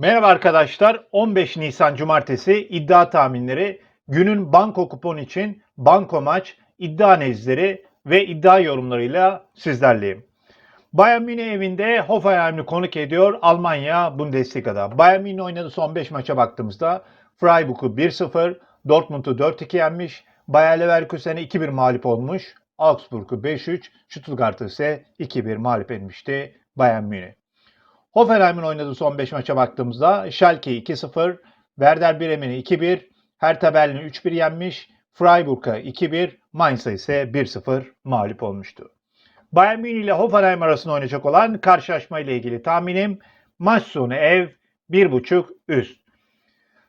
Merhaba arkadaşlar. 15 Nisan Cumartesi iddia tahminleri, günün banko kupon için banko maç, iddia analizleri ve iddia yorumlarıyla sizlerleyim. Bayern Münih evinde Hoffenheim'i konuk ediyor Almanya Bundesliga'da. Bayern Münih oynadığı son 5 maça baktığımızda Freiburg'u 1-0, Dortmund'u 4-2 yenmiş, Bayer Leverkusen'e 2-1 mağlup olmuş, Augsburg'u 5-3, Stuttgart'ı ise 2-1 mağlup etmişti Bayern Münih. Hoffenheim'in oynadığı son 5 maça baktığımızda Schalke'yi 2-0, Werder Bremen'i 2-1, Hertha Berlin'i 3-1 yenmiş, Freiburg'a 2-1, Mainz'a ise 1-0 mağlup olmuştu. Bayern Münih ile Hoffenheim arasında oynayacak olan karşılaşma ile ilgili tahminim maç sonu ev 1.5 üst.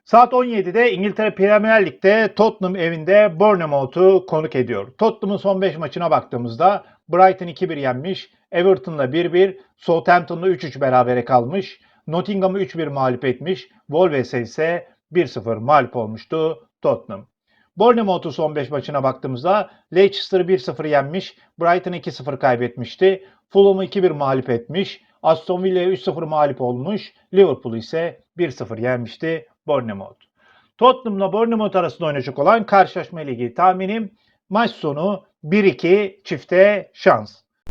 Saat 17'de İngiltere Premier Lig'de Tottenham evinde Bournemouth'u konuk ediyor. Tottenham'ın son 5 maçına baktığımızda Brighton 2-1 yenmiş, Everton'la 1-1, Southampton'la 3-3 berabere kalmış, Nottingham'ı 3-1 mağlup etmiş, Wolves'e ise 1-0 mağlup olmuştu Tottenham. Bournemouth'un son 5 maçına baktığımızda Leicester'ı 1-0 yenmiş, Brighton'ı 2-0 kaybetmişti, Fulham'ı 2-1 mağlup etmiş, Aston Villa'ya 3-0 mağlup olmuş, Liverpool'u ise 1-0 yenmişti Bournemouth. Tottenham'la Bournemouth arasında oynayacak olan karşılaşma ilgili tahminim maç sonu 1-2 çifte şans.